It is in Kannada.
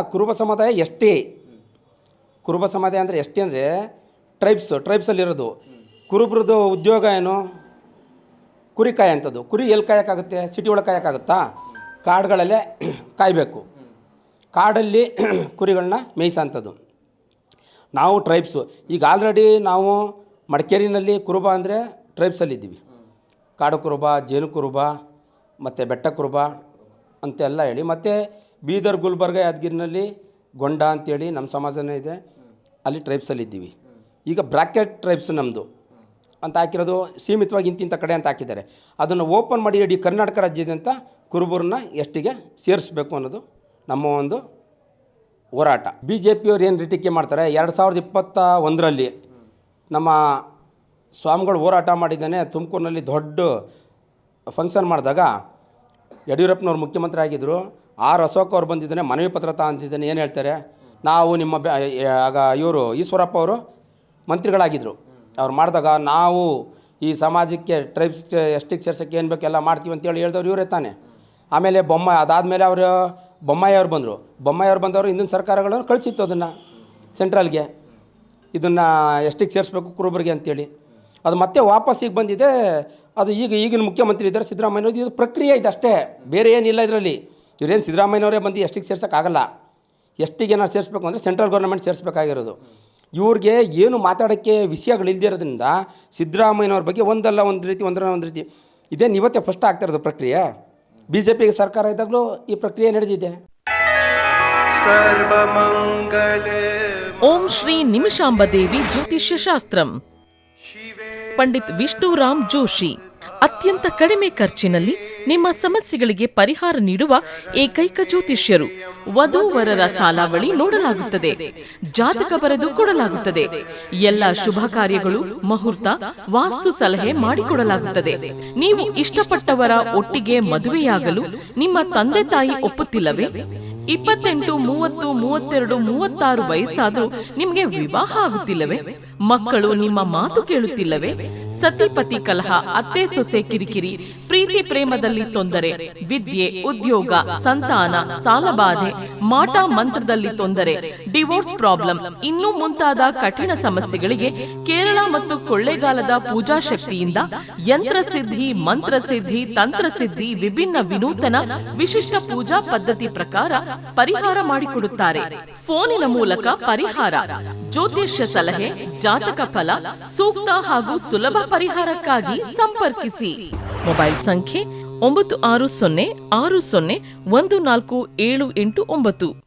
ಕುರುಬ ಸಮುದಾಯ ಎಷ್ಟೇ, ಕುರುಬ ಸಮುದಾಯ ಅಂದರೆ ಎಷ್ಟೇ ಅಂದರೆ ಟ್ರೈಬ್ಸ್ ಟ್ರೈಬ್ಸಲ್ಲಿರೋದು ಕುರುಬ್ರದ್ದು ಉದ್ಯೋಗ ಏನು? ಕುರಿ ಕಾಯೋಂಥದ್ದು. ಕುರಿ ಎಲ್ಲಿ ಕಾಯೋಕ್ಕಾಗುತ್ತೆ? ಸಿಟಿ ಒಳಗೆ ಕಾಯೋಕ್ಕಾಗುತ್ತಾ? ಕಾಡುಗಳಲ್ಲೇ ಕಾಯಬೇಕು. ಕಾಡಲ್ಲಿ ಕುರಿಗಳನ್ನ ಮೇಯಿಸೋಂಥದ್ದು. ನಾವು ಟ್ರೈಬ್ಸು ಈಗ ಆಲ್ರೆಡಿ ನಾವು ಮಡಿಕೇರಿನಲ್ಲಿ ಕುರುಬ ಅಂದರೆ ಟ್ರೈಬ್ಸಲ್ಲಿದ್ದೀವಿ ಕಾಡು ಕುರುಬ, ಜೇನು ಕುರುಬ, ಮತ್ತು ಬೆಟ್ಟ ಕುರುಬ ಅಂತೆಲ್ಲ ಹೇಳಿ. ಮತ್ತು ಬೀದರ್ ಗುಲ್ಬರ್ಗ ಯಾದಗಿರಿನಲ್ಲಿ ಗೊಂಡ ಅಂತೇಳಿ ನಮ್ಮ ಸಮಾಜನೇ ಇದೆ. ಅಲ್ಲಿ ಟ್ರೈಬ್ಸಲ್ಲಿ ಇದ್ದೀವಿ. ಈಗ ಬ್ರಾಕೆಟ್ ಟ್ರೈಬ್ಸ್ ನಮ್ಮದು ಅಂತ ಹಾಕಿರೋದು ಸೀಮಿತವಾಗಿ ಇಂತಿಂಥ ಕಡೆ ಅಂತ ಹಾಕಿದ್ದಾರೆ. ಅದನ್ನು ಓಪನ್ ಮಾಡಿ ಇಡೀ ಕರ್ನಾಟಕ ರಾಜ್ಯದಂತ ಕುರುಬರನ್ನ ಎಷ್ಟಿಗೆ ಸೇರಿಸ್ಬೇಕು ಅನ್ನೋದು ನಮ್ಮ ಒಂದು ಹೋರಾಟ. ಬಿ ಜೆ ಪಿಯವ್ರು ಏನು ರೀಟಿಕೆ ಮಾಡ್ತಾರೆ? ಎರಡು ಸಾವಿರದ ಇಪ್ಪತ್ತ ಒಂದರಲ್ಲಿ ನಮ್ಮ ಸ್ವಾಮಿಗಳು ಹೋರಾಟ ಮಾಡಿದ್ದಾನೆ ತುಮಕೂರಿನಲ್ಲಿ ದೊಡ್ಡ ಫಂಕ್ಷನ್ ಮಾಡಿದಾಗ ಯಡಿಯೂರಪ್ಪನವ್ರು ಮುಖ್ಯಮಂತ್ರಿ ಆಗಿದ್ದರು ಆರ್ ಅಶೋಕ್ ಅವ್ರು ಬಂದಿದ್ದಾನೆ, ಮನವಿ ಪತ್ರ ಅಂತಿದ್ದಾನೆ ಏನು ಹೇಳ್ತಾರೆ? ನಾವು ನಿಮ್ಮ ಆಗ ಇವರು ಈಶ್ವರಪ್ಪ ಅವರು ಮಂತ್ರಿಗಳಾಗಿದ್ದರು ಅವ್ರು ಮಾಡಿದಾಗ ನಾವು ಈ ಸಮಾಜಕ್ಕೆ ಟ್ರೈಬ್ಸ್ ಎಷ್ಟಿಗೆ ಸೇರ್ಸೋಕ್ಕೆ ಏನು ಬೇಕೆಲ್ಲ ಮಾಡ್ತೀವಿ ಅಂತೇಳಿ ಹೇಳ್ದವ್ರು ಇವರೇ ತಾನೆ. ಆಮೇಲೆ ಬೊಮ್ಮ, ಅದಾದಮೇಲೆ ಅವರು ಬೊಮ್ಮಾಯಿ ಅವ್ರು ಬಂದರು. ಬೊಮ್ಮಾಯಿ ಅವ್ರು ಬಂದವರು ಹಿಂದಿನ ಸರ್ಕಾರಗಳನ್ನು ಕಳಿಸಿತ್ತು ಅದನ್ನು ಸೆಂಟ್ರಲ್ಗೆ ಇದನ್ನು ಎಷ್ಟಿಗೆ ಸೇರಿಸ್ಬೇಕು ಕುರುಬರಿಗೆ ಅಂತೇಳಿ. ಅದು ಮತ್ತೆ ವಾಪಸ್ ಈಗ ಬಂದಿದೆ. ಅದು ಈಗ ಈಗಿನ ಮುಖ್ಯಮಂತ್ರಿ ಇದ್ದಾರೆ ಸಿದ್ದರಾಮಯ್ಯ ಇದು ಪ್ರಕ್ರಿಯೆ ಇದೆ ಅಷ್ಟೇ. ಬೇರೆ ಏನಿಲ್ಲ ಇದರಲ್ಲಿ. ಇವರೇನು ಸಿದ್ದರಾಮಯ್ಯನವರೇ ಬಂದು ಎಷ್ಟಿಗೆ ಸೇರ್ಸೋಕ್ಕಾಗಲ್ಲ. ಎಷ್ಟಿಗೆ ಏನಾದ್ರು ಸೇರಿಸ್ಬೇಕು ಅಂದರೆ ಸೆಂಟ್ರಲ್ ಗೌರ್ಮೆಂಟ್ ಸೇರಿಸ್ಬೇಕಾಗಿರೋದು. ಇವ್ರಿಗೆ ಏನು ಮಾತಾಡೋಕ್ಕೆ ವಿಷಯಗಳಿಲ್ಲದಿರೋದ್ರಿಂದ ಸಿದ್ದರಾಮಯ್ಯನವ್ರ ಬಗ್ಗೆ ಒಂದಲ್ಲ ಒಂದು ರೀತಿ ಒಂದರ ಒಂದು ರೀತಿ. ಇದೇನು ಇವತ್ತೇ ಫಸ್ಟ್ ಆಗ್ತಾ ಇರೋದು ಪ್ರಕ್ರಿಯೆ? ಬಿ ಜೆ ಪಿಗೆ ಸರ್ಕಾರ ಇದ್ದಾಗಲೂ ಈ ಪ್ರಕ್ರಿಯೆ ನಡೆದಿದೆ. ಓಂ ಶ್ರೀ ನಿಮಿಷಾಂಬ ದೇವಿ ಜ್ಯೋತಿಷ್ಯ ಶಾಸ್ತ್ರಂ. ಪಂಡಿತ್ ವಿಷ್ಣುರಾಮ್ ಜೋಶಿ. ಅತ್ಯಂತ ಕಡಿಮೆ ಖರ್ಚಿನಲ್ಲಿ ನಿಮ್ಮ ಸಮಸ್ಯೆಗಳಿಗೆ ಪರಿಹಾರ ನೀಡುವ ಏಕೈಕ ಜ್ಯೋತಿಷ್ಯರು. ವಧೂವರರ ಸಾಲಾವಳಿ ನೋಡಲಾಗುತ್ತದೆ. ಜಾತಕ ಬರೆದು ಕೊಡಲಾಗುತ್ತದೆ. ಎಲ್ಲ ಶುಭ ಕಾರ್ಯಗಳು, ಮುಹೂರ್ತ, ವಾಸ್ತು ಸಲಹೆ ಮಾಡಿಕೊಡಲಾಗುತ್ತದೆ. ನೀವು ಇಷ್ಟಪಟ್ಟವರ ಒಟ್ಟಿಗೆ ಮದುವೆಯಾಗಲು ನಿಮ್ಮ ತಂದೆ ತಾಯಿ ಒಪ್ಪುತ್ತಿಲ್ಲವೇ? ಇಪ್ಪತ್ತೆಂಟು ಮೂವತ್ತು ಮೂವತ್ತೆರಡು ಮೂವತ್ತಾರು ವಯಸ್ಸಾದರೂ ನಿಮಗೆ ವಿವಾಹ ಆಗುತ್ತಿಲ್ಲವೇ? ಮಕ್ಕಳು ನಿಮ್ಮ ಮಾತು ಕೇಳುತ್ತಿಲ್ಲವೇ? ಸತಿಪತಿ ಕಲಹ, ಅತ್ತೆ ಸೊಸೆ ಕಿರಿಕಿರಿ, ಪ್ರೀತಿ ಪ್ರೇಮದಲ್ಲಿ ತೊಂದರೆ, ವಿದ್ಯೆ, ಉದ್ಯೋಗ, ಸಂತಾನ, ಸಾಲಬಾಧೆ, ಮಾಟ ಮಂತ್ರದಲ್ಲಿ ತೊಂದರೆ, ಡಿವೋರ್ಸ್ ಪ್ರಾಬ್ಲಮ್, ಇನ್ನೂ ಮುಂತಾದ ಕಠಿಣ ಸಮಸ್ಯೆಗಳಿಗೆ ಕೇರಳ ಮತ್ತು ಕೊಳ್ಳೇಗಾಲದ ಪೂಜಾ ಶಕ್ತಿಯಿಂದ ಯಂತ್ರ ಸಿದ್ಧಿ, ಮಂತ್ರ ಮಂತ್ರಸಿದ್ಧಿ ತಂತ್ರಸಿದ್ಧಿ ವಿಭಿನ್ನ ವಿನೂತನ ವಿಶಿಷ್ಟ ಪೂಜಾ ಪದ್ಧತಿ ಪ್ರಕಾರ ಪರಿಹಾರ ಮಾಡಿಕೊಡುತ್ತಾರೆ. ಫೋನಿನ ಮೂಲಕ ಪರಿಹಾರ, ಜ್ಯೋತಿಷ್ಯ ಸಲಹೆ, ಜಾತಕ ಫಲ, ಸೂಕ್ತ ಹಾಗೂ ಸುಲಭ ಪರಿಹಾರಕ್ಕಾಗಿ ಸಂಪರ್ಕಿಸಿ. ಮೊಬೈಲ್ ಸಂಖ್ಯೆ ಒಂಬತ್ತು ಆರು ಸೊನ್ನೆ ಆರು ಸೊನ್ನೆ ಒಂದು ನಾಲ್ಕು ಏಳು ಎಂಟು ಒಂಬತ್ತು.